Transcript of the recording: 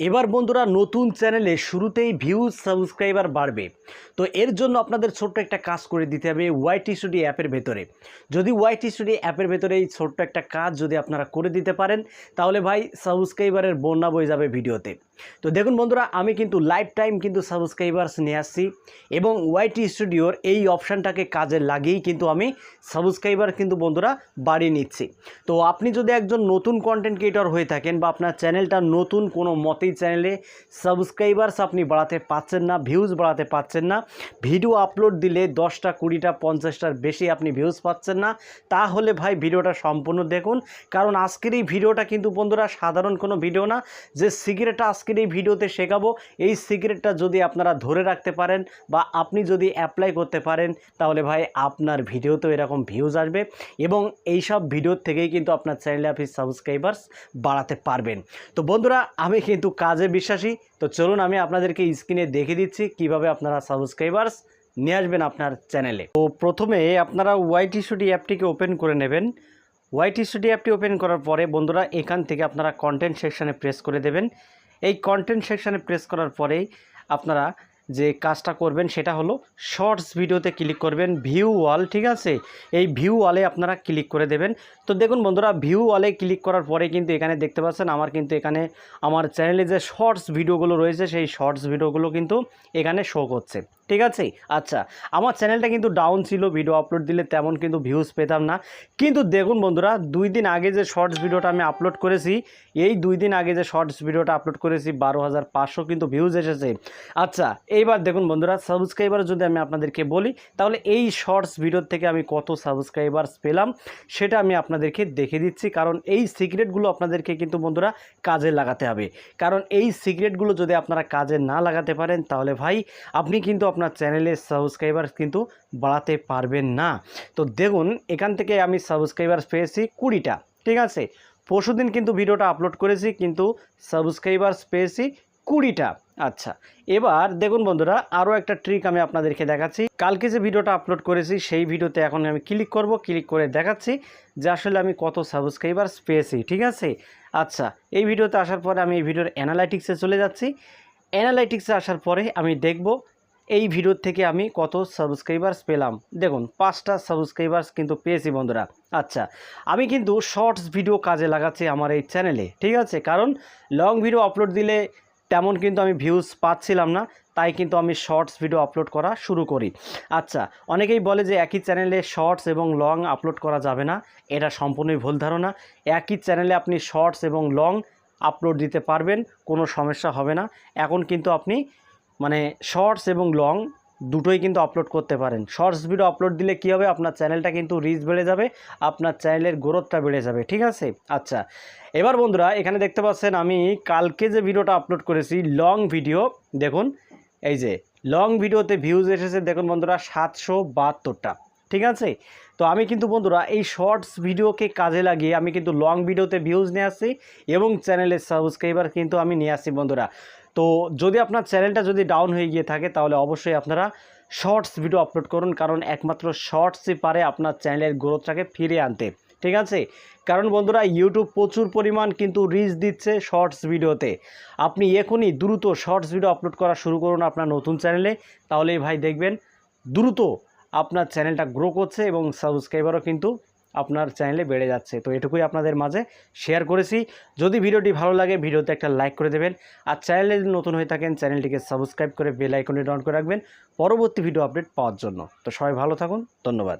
এবার বন্ধুরা নতুন চ্যানেলে শুরুতেই ভিউজ সাবস্ক্রাইবার বাড়বে। তো এর জন্য আপনাদের ছোট্ট একটা কাজ করে দিতে হবে ওয়াইটি স্টুডি অ্যাপের ভেতরে। যদি ওয়াইটি স্টুডি অ্যাপের ভেতরে এই ছোট্ট একটা কাজ যদি আপনারা করে দিতে পারেন, তাহলে ভাই সাবস্ক্রাইবারের বন্যা বয়ে যাবে ভিডিওতে তো দেখুন বন্ধুরা, আমি কিন্তু লাইফ টাইম কিন্তু সাবস্ক্রাইবার্স নিয়ে আসছি এবং ওয়াইটি স্টুডিওর এই অপশানটাকে কাজে লাগিয়েই কিন্তু আমি সাবস্ক্রাইবার কিন্তু বন্ধুরা বাড়িয়ে নিচ্ছি। তো আপনি যদি একজন নতুন কন্টেন্ট ক্রিয়েটর হয়ে থাকেন বা আপনার চ্যানেলটা নতুন কোনো মতেই চ্যানেলে সাবস্ক্রাইবার্স আপনি বাড়াতে পাচ্ছেন না ভিউজ বাড়াতে পাচ্ছেন না ভিডিও আপলোড দিলে দশটা, কুড়িটা, পঞ্চাশটার বেশি আপনি ভিউজ পাচ্ছেন না, তাহলে ভাই ভিডিওটা সম্পূর্ণ দেখুন। কারণ আজকের এই ভিডিওটা কিন্তু বন্ধুরা সাধারণ কোনো ভিডিও না, যে সিগারেটটা আজকের এই ভিডিওতে শেখাবো এই সিক্রেটটা যদি আপনারা ধরে রাখতে পারেন বা আপনি যদি অ্যাপ্লাই করতে পারেন, তাহলে ভাই আপনার ভিডিওতেও এরকম ভিউজ আসবে এবং এই সব ভিডিওর থেকেই কিন্তু আপনার চ্যানেলে আপনি সাবস্ক্রাইবার্স বাড়াতে পারবেন। তো বন্ধুরা, আমি কিন্তু কাজে বিশ্বাসী, তো চলুন আমি আপনাদেরকে স্ক্রিনে দেখে দিচ্ছি কীভাবে আপনারা সাবস্ক্রাইবার্স নিয়ে আসবেন আপনার চ্যানেলে তো প্রথমে আপনারা ওয়াইটি স্টুডিও অ্যাপটিকে ওপেন করে নেবেন। ওয়াইটি স্টুডিও অ্যাপটি ওপেন করার পরে বন্ধুরা, এখান থেকে আপনারা কন্টেন্ট সেকশানে প্রেস করে দেবেন। এই কন্টেন্ট সেকশানে প্রেস করার পরেই আপনারা যে কাজটা করবেন সেটা হলো শর্টস ভিডিওতে ক্লিক করবেন ভিউ ওয়াল ঠিক আছে? এই ভিউ ওয়ালে আপনারা ক্লিক করে দেবেন। তো দেখুন বন্ধুরা ভিউ ওয়ালে ক্লিক করার পরে কিন্তু এখানে দেখতে পাচ্ছেন আমার কিন্তু এখানে আমার চ্যানেলে যে শর্টস ভিডিওগুলো রয়েছে, সেই শর্টস ভিডিওগুলো কিন্তু এখানে শো করছে। ঠিক আছে? আচ্ছা আমার চ্যানেলটা কিন্তু ডাউন ছিল ভিডিও আপলোড দিলে তেমন কিন্তু ভিউজ পেতাম না। কিন্তু দেখুন বন্ধুরা, দুই দিন আগে যে শর্টস ভিডিওটা আমি আপলোড করেছি, এই দুই দিন আগে যে শর্টস ভিডিওটা আপলোড করেছি, বারো হাজার পাঁচশো কিন্তু ভিউজ এসেছে। আচ্ছা এইবার দেখুন বন্ধুরা সাবস্ক্রাইবার যদি আমি আপনাদেরকে বলি, তাহলে এই শর্টস ভিডিওর থেকে আমি কত সাবস্ক্রাইবার্স পেলাম, সেটা আমি আপনাদেরকে দেখে দিচ্ছি। কারণ এই সিক্রেটগুলো আপনাদেরকে কিন্তু বন্ধুরা কাজে লাগাতে হবে। কারণ এই সিক্রেটগুলো যদি আপনারা কাজে না লাগাতে পারেন, তাহলে ভাই, আপনি কিন্তু আপনার চ্যানেলের সাবস্ক্রাইবার কিন্তু বাড়াতে পারবেন না। তো দেখুন, এখান থেকে আমি সাবস্ক্রাইবার পেয়েছি কুড়িটা, ঠিক আছে? পরশুদিন কিন্তু ভিডিওটা আপলোড করেছি, কিন্তু সাবস্ক্রাইবার্স পেয়েছি কুড়িটা। আচ্ছা এবার দেখুন বন্ধুরা, আরও একটা ট্রিক আমি আপনাদেরকে দেখাচ্ছি। কালকে যে ভিডিওটা আপলোড করেছি, সেই ভিডিওতে এখন আমি ক্লিক করব ক্লিক করে দেখাচ্ছি যে আসলে আমি কত সাবস্ক্রাইবার্স পেয়েছি, ঠিক আছে? আচ্ছা এই ভিডিওতে আসার পরে আমি এই ভিডিওর অ্যানালাইটিক্সে চলে যাচ্ছি। অ্যানালাইটিক্সে আসার পরে আমি দেখব এই ভিডিওর থেকে আমি কত সাবস্ক্রাইবার্স পেলাম? দেখুন, পাঁচটা সাবস্ক্রাইবার্স কিন্তু পেয়েছি বন্ধুরা। আচ্ছা আমি কিন্তু শর্টস ভিডিও কাজে লাগাচ্ছি আমার এই চ্যানেলে ঠিক আছে? কারণ লং ভিডিও আপলোড দিলে তেমন কিন্তু আমি ভিউজ পাচ্ছিলাম না, তাই কিন্তু আমি শর্টস ভিডিও আপলোড করা শুরু করি। আচ্ছা অনেকেই বলে যে একই চ্যানেলে শর্টস এবং লং আপলোড করা যাবে না, এটা সম্পূর্ণই ভুল ধারণা। একই চ্যানেলে আপনি শর্টস এবং লং আপলোড দিতে পারবেন, কোনো সমস্যা হবে না। এখন কিন্তু আপনি মানে শর্টস এবং লং দুটোই কিন্তু আপলোড করতে পারেন। শর্টস ভিডিও আপলোড দিলে কি হবে? আপনার চ্যানেলটা কিন্তু রিচ বেড়ে যাবে, আপনার চ্যানেলের গ্রোথটা বেড়ে যাবে, ঠিক আছে? আচ্ছা এবার বন্ধুরা, এখানে দেখতে পাচ্ছেন আমি কালকে যে ভিডিওটা আপলোড করেছি লং ভিডিও দেখুন, এই যে লং ভিডিওতে ভিউজ এসেছে, দেখুন বন্ধুরা, সাতশো বাহাত্তরটা। ঠিক আছে? তো আমি কিন্তু বন্ধুরা এই শর্টস ভিডিওকে কাজে লাগিয়ে আমি কিন্তু লং ভিডিওতে ভিউজ নিয়ে আসছি এবং চ্যানেলের সাবস্ক্রাইবার কিন্তু আমি নিয়ে আসছি বন্ধুরা। তো যদি আপনার চ্যানেলটা যদি ডাউন হয়ে গিয়ে থাকে তাহলে অবশ্যই আপনারা শর্টস ভিডিও আপলোড করুন কারণ একমাত্র শর্টসই পারে আপনার চ্যানেলের গ্রোথটাকে ফিরে আনতে। ঠিক আছে? কারণ বন্ধুরা ইউটিউব প্রচুর পরিমাণ কিন্তু রিচ দিচ্ছে শর্টস ভিডিওতে আপনি এখনই দ্রুত শর্টস ভিডিও আপলোড করা শুরু করুন আপনার নতুন চ্যানেলে তাহলেই ভাই দেখবেন দ্রুত আপনার চ্যানেলটা গ্রো করছে এবং সাবস্ক্রাইবারও কিন্তু আপনার চ্যানেলে বেড়ে যাচ্ছে। তো এটুকুই আপনাদের মাঝে শেয়ার করেছি। যদি ভিডিওটি ভালো লাগে, ভিডিওতে একটা লাইক করে দেবেন। আর চ্যানেলে যদি নতুন হয়ে থাকেন, চ্যানেলটিকে সাবস্ক্রাইব করে বেল আইকনে ডাউন করে রাখবেন। পরবর্তী ভিডিও আপডেট পাওয়ার জন্য। তো সবাই ভালো থাকুন। ধন্যবাদ।